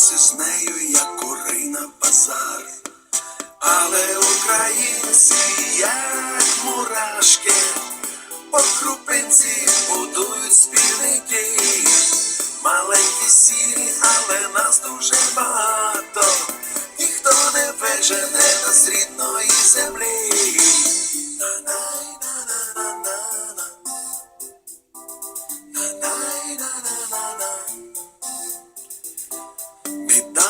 і нас із нею, як курей на базар. Але українці, як мурашки, по крупинці будують спільний дім. Маленькі сірі, але нас дуже багато. Ніхто не вижене нас рідної землі. На-най, на-на-на-на-на. На-най, на-на-на-на.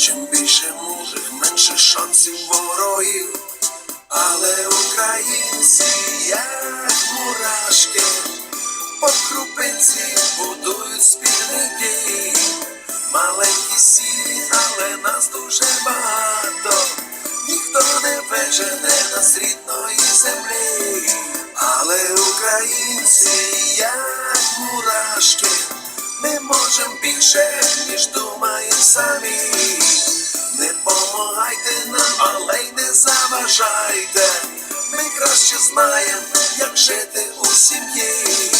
Чим більше мудрих, менше шансів ворогів. Але українці, як мурашки, по крупинці будують спільний дім. Маленькі сірі, але нас дуже багато. Ніхто не вижене нас рідної землі. Але українці, як мурашки, ми можемо більше, ніж думаємо самі. Не помагайте нам, але й не заважайте. Ми краще знаємо, як жити у сім'ї.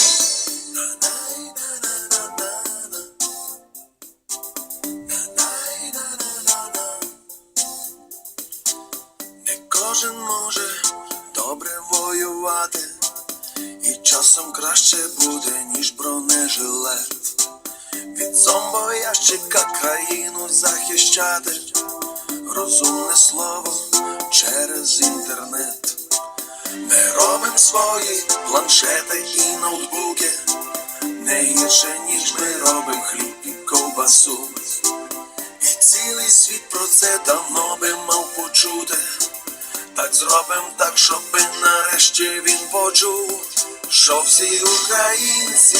Не кожен може добре воювати, і часом краще буде, ніж бронежилет. Від зомбоящика країну захищати, розумне слово через інтернет. Ми робимо свої планшети і ноутбуки, не гірше, ніж ми робимо хліб і ковбасу. І цілий світ про це давно би мав почути. Так зробим так, щоби нарешті він почув, що всі українці,